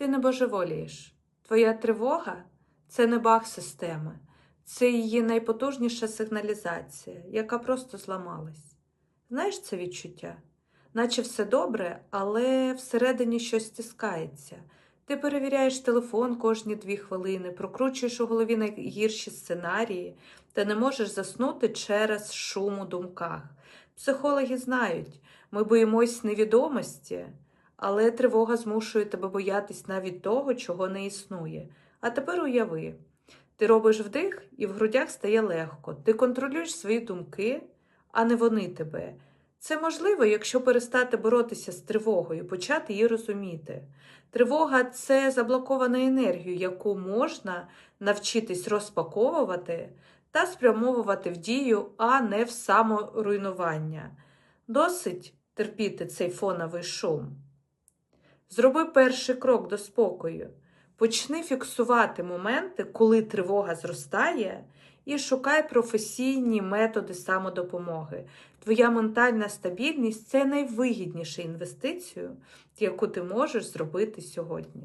Ти не божеволієш. Твоя тривога це не баг системи, це її найпотужніша сигналізація, яка просто зламалась. Знаєш це відчуття? Наче все добре, але всередині щось стискається. Ти перевіряєш телефон кожні дві хвилини, прокручуєш у голові найгірші сценарії та не можеш заснути через шум у думках. Психологи знають, ми боїмось невідомості, але тривога змушує тебе боятись навіть того, чого не існує. А тепер уяви, ти робиш вдих, і в грудях стає легко. Ти контролюєш свої думки, а не вони тебе. Це можливо, якщо перестати боротися з тривогою, почати її розуміти. Тривога це заблокована енергія, яку можна навчитись розпаковувати та спрямовувати в дію, а не в саморуйнування. Досить терпіти цей фоновий шум. Зроби перший крок до спокою. Почни фіксувати моменти, коли тривога зростає, і шукай професійні методи самодопомоги. Твоя ментальна стабільність це найвигідніша інвестиція, яку ти можеш зробити сьогодні.